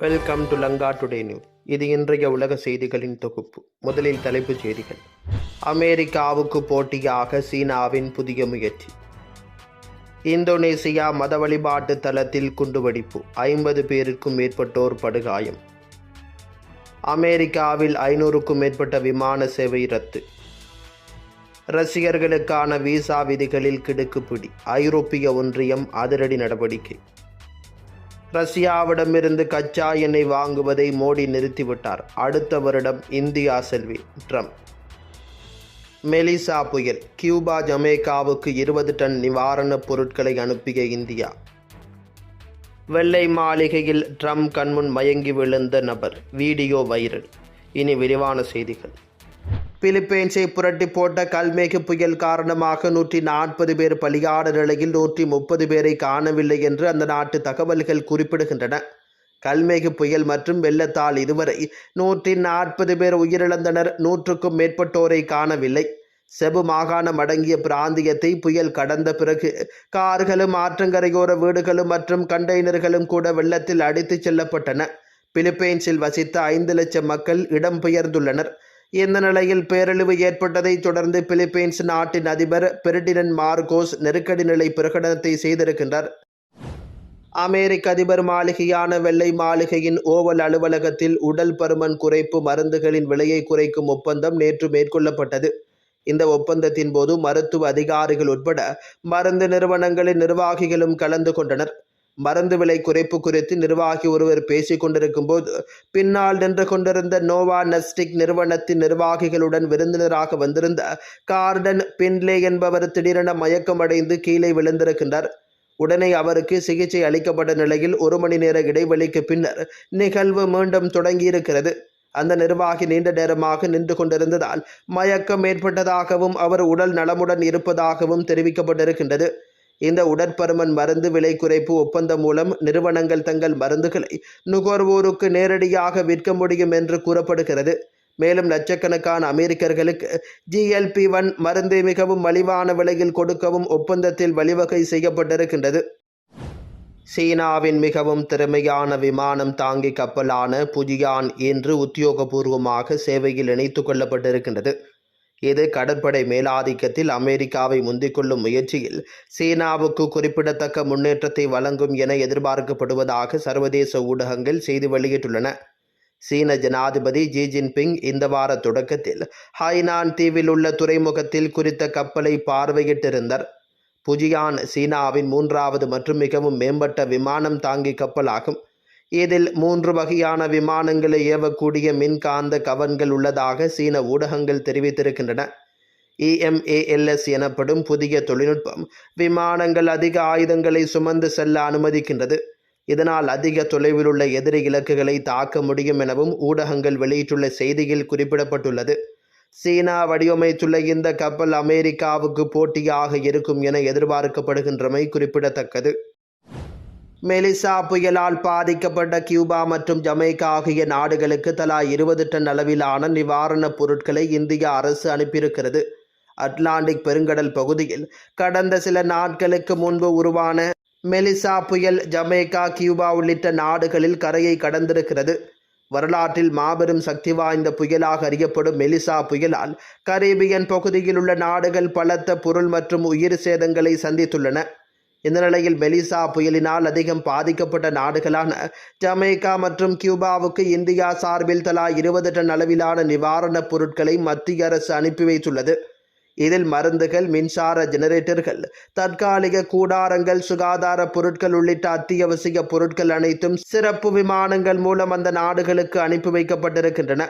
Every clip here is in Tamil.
Welcome to Lanka today new இது இன்றைய உலக செய்திகளின் தொகுப்பு. முதலில் தலைப்புச் செய்திகள். அமெரிக்காவுக்கு போட்டியாக சீனாவின் புதிய முயற்சி. இந்தோனேசியா மத வழிபாட்டு தளத்தில் குண்டுவெடிப்பு. ஐம்பது பேருக்கும் மேற்பட்டோர் படுகாயம். அமெரிக்காவில் ஐநூறுக்கும் மேற்பட்ட விமான சேவை ரத்து. ரசிகர்களுக்கான விசா விதிகளில் கிடுக்குப்பிடி. ஐரோப்பிய ஒன்றியம் அதிரடி நடவடிக்கை. ரஷ்யாவிடமிருந்து கச்சா எண்ணெய் வாங்குவதை மோடி நிறுத்திவிட்டார். அடுத்த வருடம் இந்தியா செல்வி ட்ரம்ப். மெலிசா புயல் கியூபா ஜமேக்காவுக்கு இருபது டன் நிவாரணப் பொருட்களை அனுப்பிய இந்தியா. வெள்ளை மாளிகையில் ட்ரம்ப் கண்முன் மயங்கி விழுந்த நபர் வீடியோ வைரல். இனி விரிவான செய்திகள். பிலிப்பைன்ஸை புரட்டி போட்ட கல்மேகு புயல் காரணமாக நூற்றி நாற்பது பேர் பலியான நிலையில் நூற்றி முப்பது பேரை காணவில்லை என்று அந்த நாட்டு தகவல்கள் குறிப்பிடுகின்றன. கல்மேகு புயல் மற்றும் வெள்ளத்தால் இதுவரை நூற்றி நாற்பது பேர் உயிரிழந்தனர். நூற்றுக்கும் மேற்பட்டோரை காணவில்லை. செபு மாகாணம் அடங்கிய பிராந்தியத்தை புயல் கடந்த பிறகு கார்களும் ஆற்றங்கரையோர வீடுகளும் மற்றும் கண்டெய்னர்களும் கூட வெள்ளத்தில் அடித்துச் செல்லப்பட்டன. பிலிப்பைன்ஸில் வசித்த ஐந்து லட்சம் மக்கள் இடம்பெயர்ந்துள்ளனர் இந்த நிலையில் பேரழிவு ஏற்பட்டதை தொடர்ந்து பிலிப்பைன்ஸ் நாட்டின் அதிபர் பெர்டினன் மார்கோஸ் நெருக்கடி நிலை பிரகடனத்தை செய்திருக்கின்றார். அமெரிக்க அதிபர் மாளிகையான வெள்ளை மாளிகையின் ஓவல் அலுவலகத்தில் உடல் பருமன் குறைப்பு மருந்துகளின் விலையை குறைக்கும் ஒப்பந்தம் நேற்று மேற்கொள்ளப்பட்டது. இந்த ஒப்பந்தத்தின் போது மருத்துவ அதிகாரிகள் உட்பட மருந்து நிறுவனங்களின் நிர்வாகிகளும் கலந்து கொண்டனர். மருந்து விலை குறைப்பு குறித்து நிர்வாகி ஒருவர் பேசிக் கொண்டிருக்கும் போது பின்னால் நின்று கொண்டிருந்த நோவா நெஸ்டிக் நிறுவனத்தின் நிர்வாகிகளுடன் விருந்தினராக வந்திருந்த கார்டன் பின்லே என்பவர் திடீரென மயக்கமடைந்து கீழே விழுந்திருக்கின்றார். உடனே அவருக்கு சிகிச்சை அளிக்கப்பட்ட நிலையில் ஒரு மணி நேர இடைவெளிக்கு பின்னர் நிகழ்வு மீண்டும் தொடங்கியிருக்கிறது. அந்த நிர்வாகி நீண்ட நேரமாக நின்று கொண்டிருந்ததால் மயக்கம் ஏற்பட்டதாகவும் அவர் உடல் நலமுடன் இருப்பதாகவும் தெரிவிக்கப்பட்டிருக்கின்றது. இந்த உடற்பருமன் மருந்து விலை குறைப்பு ஒப்பந்தம் மூலம் நிறுவனங்கள் தங்கள் மருந்துகளை நுகர்வோருக்கு நேரடியாக விற்க முடியும் என்று கூறப்படுகிறது. மேலும் லட்சக்கணக்கான அமெரிக்கர்களுக்கு ஜிஎல்பி ஒன் மருந்தை மிகவும் மலிவான விலையில் கொடுக்கவும் ஒப்பந்தத்தில் வழிவகை செய்யப்பட்டிருக்கின்றது. சீனாவின் மிகவும் திறமையான விமானம் தாங்கி கப்பலான புஜியான் இன்று உத்தியோகபூர்வமாக சேவையில் இணைத்து கொள்ளப்பட்டிருக்கின்றது. இது கடற்படை மேலாதிக்கத்தில் அமெரிக்காவை முந்திக்கொள்ளும் முயற்சியில் சீனாவுக்கு குறிப்பிடத்தக்க முன்னேற்றத்தை வழங்கும் என எதிர்பார்க்கப்படுவதாக சர்வதேச ஊடகங்கள் செய்தி வெளியிட்டுள்ளன. சீன ஜனாதிபதி ஜி ஜின்பிங் இந்த வார தொடக்கத்தில் ஹைனான் தீவில் உள்ள துறைமுகத்தில் குறித்த கப்பலை பார்வையிட்டிருந்தார். புஜியான் சீனாவின் மூன்றாவது மற்றும் மிகவும் மேம்பட்ட விமானம் தாங்கி கப்பலாகும். இதில் மூன்று வகையான விமானங்களை ஏவக்கூடிய மின்காந்த கவன்கள் உள்ளதாக சீன ஊடகங்கள் தெரிவித்திருக்கின்றன. இஎம்ஏஎல்எஸ் எனப்படும் புதிய தொழில்நுட்பம் விமானங்கள் அதிக ஆயுதங்களை சுமந்து செல்ல அனுமதிக்கின்றது. இதனால் அதிக தொலைவில் உள்ள எதிரி இலக்குகளை தாக்க முடியும் எனவும் ஊடகங்கள் வெளியிட்டுள்ள செய்தியில் குறிப்பிடப்பட்டுள்ளது. சீனா வடிவமைத்துள்ள இந்த கப்பல் அமெரிக்காவுக்கு போட்டியாக இருக்கும் என எதிர்பார்க்கப்படுகின்றமை குறிப்பிடத்தக்கது. மெலிசா புயலால் பாதிக்கப்பட்ட கியூபா மற்றும் ஜமைக்கா ஆகிய நாடுகளுக்கு தலா இருபது டன் அளவிலான நிவாரணப் பொருட்களை இந்திய அரசு அனுப்பியிருக்கிறது. அட்லாண்டிக் பெருங்கடல் பகுதியில் கடந்த சில நாட்களுக்கு முன்பு உருவான மெலிசா புயல் ஜமைக்கா கியூபா உள்ளிட்ட நாடுகளில் கரையை கடந்திருக்கிறது. வரலாற்றில் மாபெரும் சக்தி வாய்ந்த புயலாக அறியப்படும் மெலிசா புயலால் கரீபியன் பகுதியில் உள்ள நாடுகள் பலத்த பொருள் மற்றும் உயிர் சேதங்களை சந்தித்துள்ளன. இந்த நிலையில் மெலிசா புயலினால் அதிகம் பாதிக்கப்பட்ட நாடுகளான ஜமேக்கா மற்றும் கியூபாவுக்கு இந்தியா சார்பில் தலா இருபது டன் அளவிலான நிவாரணப் பொருட்களை மத்திய அரசு அனுப்பி வைத்துள்ளது. இதில் மருந்துகள் மின்சார ஜெனரேட்டர்கள் தற்காலிக கூடாரங்கள் சுகாதார பொருட்கள் உள்ளிட்ட அத்தியாவசிய பொருட்கள் அனைத்தும் சிறப்பு விமானங்கள் மூலம் அந்த நாடுகளுக்கு அனுப்பி வைக்கப்பட்டிருக்கின்றன.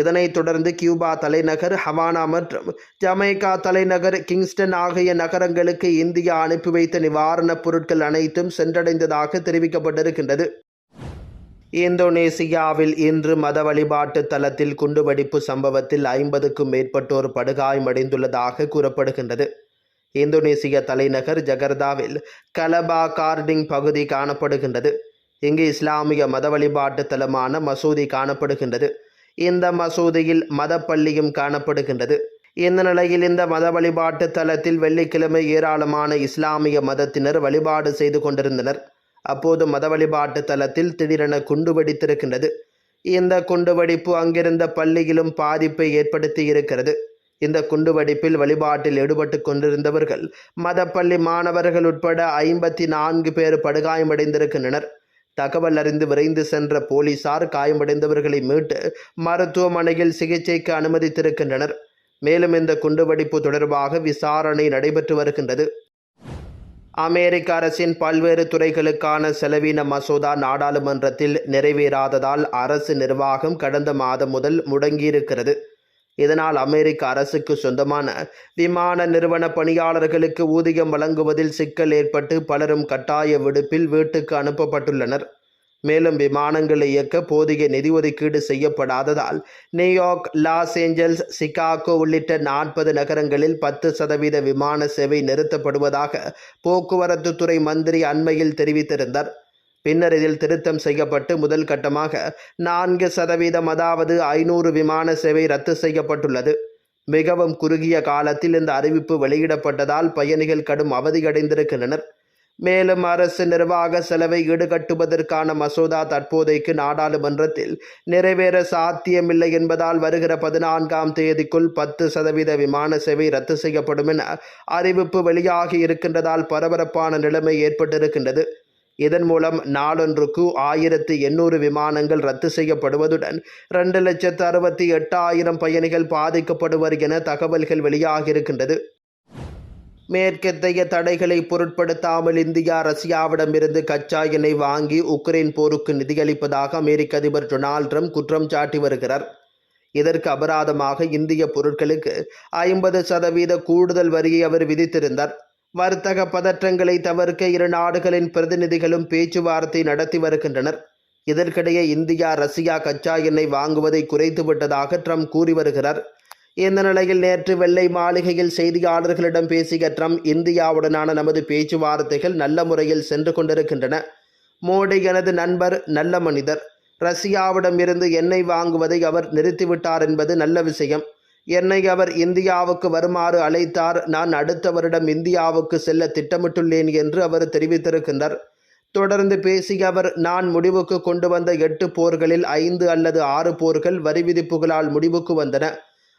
இதனைத் தொடர்ந்து கியூபா தலைநகர் ஹவானா மற்றும் ஜமைக்கா தலைநகர் கிங்ஸ்டன் ஆகிய நகரங்களுக்கு இந்தியா அனுப்பி வைத்த நிவாரணப் பொருட்கள் அனைத்தும் சென்றடைந்ததாக தெரிவிக்கப்பட்டிருக்கின்றது. இந்தோனேசியாவில் இன்று மத வழிபாட்டு தலத்தில் குண்டுவெடிப்பு சம்பவத்தில் ஐம்பதுக்கும் மேற்பட்டோர் படுகாயமடைந்துள்ளதாக கூறப்படுகின்றது. இந்தோனேசிய தலைநகர் ஜகர்தாவில் கலபா கார்டிங் பகுதி காணப்படுகின்றது. இங்கு இஸ்லாமிய மத வழிபாட்டு தலமான மசூதி காணப்படுகின்றது. இந்த மசூதியில் மதப்பள்ளியும் காணப்படுகின்றது. இந்த நிலையில் இந்த மத வழிபாட்டு தலத்தில் வெள்ளிக்கிழமை ஏராளமான இஸ்லாமிய மதத்தினர் வழிபாடு செய்து கொண்டிருந்தனர். அப்போது மத வழிபாட்டு தலத்தில் திடீரென குண்டு வெடித்திருக்கின்றது. இந்த குண்டுவெடிப்பு அங்கிருந்த பள்ளியிலும் பாதிப்பை ஏற்படுத்தி இருக்கிறது. இந்த குண்டுவெடிப்பில் வழிபாட்டில் ஈடுபட்டு கொண்டிருந்தவர்கள் மதப்பள்ளி மாணவர்கள் உட்பட ஐம்பத்தி நான்கு பேர் படுகாயமடைந்திருக்கின்றனர். தகவல் அறிந்து விரைந்து சென்ற போலீசார் காயமடைந்தவர்களை மீட்டு மருத்துவமனையில் சிகிச்சைக்கு அனுமதித்திருக்கின்றனர். மேலும் இந்த குண்டுவெடிப்பு தொடர்பாக விசாரணை நடைபெற்று வருகின்றது. அமெரிக்க அரசின் பல்வேறு துறைகளுக்கான செலவின மசோதா நாடாளுமன்றத்தில் நிறைவேறாததால் அரசு நிர்வாகம் கடந்த மாதம் முதல் முடங்கியிருக்கிறது. இதனால் அமெரிக்க அரசுக்கு சொந்தமான விமான நிறுவன பணியாளர்களுக்கு ஊதியம் வழங்குவதில் சிக்கல் ஏற்பட்டு பலரும் கட்டாய விடுப்பில் வீட்டுக்கு அனுப்பப்பட்டுள்ளனர். மேலும் விமானங்களை இயக்க போதிய நிதி ஒதுக்கீடு செய்யப்படாததால் New York Los Angeles Chicago உள்ளிட்ட நாற்பது நகரங்களில் பத்து சதவீத விமான சேவை நிறுத்தப்படுவதாக போக்குவரத்து துறை மந்திரி அண்மையில் தெரிவித்திருந்தார். பின்னர் இதில் திருத்தம் செய்யப்பட்டு முதல் கட்டமாக நான்கு சதவீதம் அதாவது ஐநூறு விமான சேவை ரத்து செய்யப்பட்டுள்ளது. மிகவும் குறுகிய காலத்தில் இந்த அறிவிப்பு வெளியிடப்பட்டதால் பயணிகள் கடும் அவதியடைந்திருக்கின்றனர். மேலும் அரசு நிர்வாக செலவை ஈடுகட்டுவதற்கான மசோதா தற்போதைக்கு நாடாளுமன்றத்தில் நிறைவேற சாத்தியமில்லை என்பதால் வருகிற பதினான்காம் தேதிக்குள் பத்து சதவீத விமான சேவை ரத்து செய்யப்படும் என அறிவிப்பு வெளியாகி இருக்கின்றதால் பரபரப்பான நிலைமை ஏற்பட்டிருக்கின்றது. இதன் மூலம் நாளொன்றுக்கு ஆயிரத்து எண்ணூறு விமானங்கள் ரத்து செய்யப்படுவதுடன் ரெண்டு லட்சத்து அறுபத்தி எட்டாயிரம் பயணிகள் பாதிக்கப்படுவர் என தகவல்கள் வெளியாகியிருக்கின்றது. மேற்கத்தைய தடைகளை பொருட்படுத்தாமல் இந்தியா ரஷ்யாவிடமிருந்து கச்சா எண்ணெய் வாங்கி உக்ரைன் போருக்கு நிதியளிப்பதாக அமெரிக்க அதிபர் டொனால்ட் ட்ரம்ப் குற்றம் சாட்டி வருகிறார். இதற்கு அபராதமாக இந்திய பொருட்களுக்கு ஐம்பது சதவீத கூடுதல் வரியை அவர் விதித்திருந்தார். வர்த்தக பதற்றங்களை தவிர்க்க இரு நாடுகளின் பிரதிநிதிகளும் பேச்சுவார்த்தை நடத்தி வருகின்றனர். இதற்கிடையே இந்தியா ரஷ்யா கச்சா எண்ணெய் வாங்குவதை குறைத்து விட்டதாக ட்ரம்ப் கூறி வருகிறார். இந்த நிலையில் நேற்று வெள்ளை மாளிகையில் செய்தியாளர்களிடம் பேசிய ட்ரம்ப் இந்தியாவுடனான நமது பேச்சுவார்த்தைகள் நல்ல முறையில் சென்று கொண்டிருக்கின்றன. மோடி எனது நண்பர் நல்ல மனிதர். ரஷ்யாவிடம் இருந்து எண்ணெய் வாங்குவதை அவர் நிறுத்திவிட்டார் என்பது நல்ல விஷயம். என்னை அவர் இந்தியாவுக்கு வருமாறு அழைத்தார். நான் அடுத்த வருடம் இந்தியாவுக்கு செல்ல திட்டமிட்டுள்ளேன் என்று அவர் தெரிவித்திருக்கின்றார். தொடர்ந்து பேசிய அவர் நான் முடிவுக்கு கொண்டு வந்த எட்டு போர்களில் ஐந்து அல்லது ஆறு போர்கள் வரி விதிப்புகளால் முடிவுக்கு வந்தன.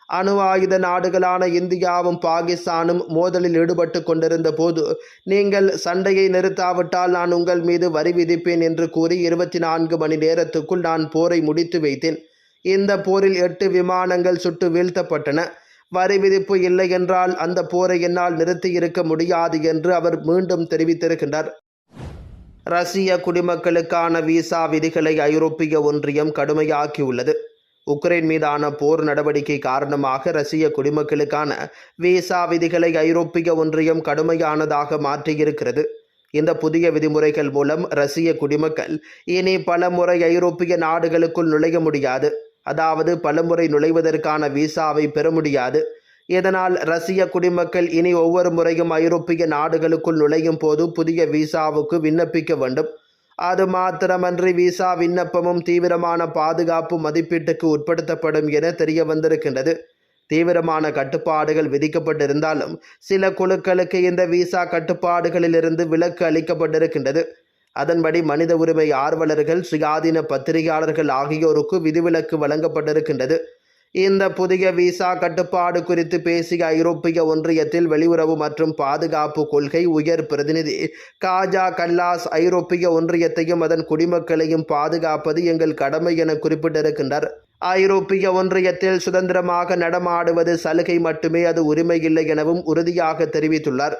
அணு ஆயுத நாடுகளான இந்தியாவும் பாகிஸ்தானும் மோதலில் ஈடுபட்டு கொண்டிருந்த போது நீங்கள் சண்டையை நிறுத்தாவிட்டால் நான் உங்கள் மீது வரி விதிப்பேன் என்று கூறி இருபத்தி நான்கு மணி நேரத்துக்குள் நான் போரை முடித்து வைத்தேன். இந்த போரில் எட்டு விமானங்கள் சுட்டு வீழ்த்தப்பட்டன. வரி விதிப்பு இல்லை என்றால் அந்த போரை என்னால் நிறுத்தி இருக்க முடியாது என்று அவர் மீண்டும் தெரிவித்திருக்கின்றார். ரஷ்ய குடிமக்களுக்கான விசா விதிகளை ஐரோப்பிய ஒன்றியம் கடுமையாக்கியுள்ளது. உக்ரைன் மீதான போர் நடவடிக்கை காரணமாக ரஷ்ய குடிமக்களுக்கான விசா விதிகளை ஐரோப்பிய ஒன்றியம் கடுமையானதாக மாற்றியிருக்கிறது. இந்த புதிய விதிமுறைகள் மூலம் ரஷ்ய குடிமக்கள் இனி பல முறை ஐரோப்பிய நாடுகளுக்குள் நுழைய முடியாது. அதாவது பலமுறை நுழைவதற்கான விசாவை பெற முடியாது. இதனால் ரஷ்ய குடிமக்கள் இனி ஒவ்வொரு முறையும் ஐரோப்பிய நாடுகளுக்குள் நுழையும் போது புதிய விசாவுக்கு விண்ணப்பிக்க வேண்டும். அது மாத்திரமன்றி விசா விண்ணப்பமும் தீவிரமான பாதுகாப்பு மதிப்பீட்டுக்கு உட்படுத்தப்படும் என தெரிய வந்திருக்கின்றது தீவிரமான கட்டுப்பாடுகள் விதிக்கப்பட்டிருந்தாலும் சில குழுக்களுக்கு இந்த விசா கட்டுப்பாடுகளிலிருந்து விலக்கு அளிக்கப்பட்டிருக்கின்றது. அதன்படி மனித உரிமை ஆர்வலர்கள் சுயாதீன பத்திரிகையாளர்கள் ஆகியோருக்கு விதிவிலக்கு வழங்கப்பட்டிருக்கின்றது. இந்த புதிய விசா கட்டுப்பாடு குறித்து பேசிய ஐரோப்பிய ஒன்றியத்தில் வெளியுறவு மற்றும் பாதுகாப்பு கொள்கை உயர் பிரதிநிதி காஜா கல்லாஸ் ஐரோப்பிய ஒன்றியத்தையும் அதன் குடிமக்களையும் பாதுகாப்பது எங்கள் கடமை என குறிப்பிட்டிருக்கின்றார். ஐரோப்பிய ஒன்றியத்தில் சுதந்திரமாக நடமாடுவது சலுகை மட்டுமே அது உரிமை இல்லை எனவும் உறுதியாக தெரிவித்துள்ளார்.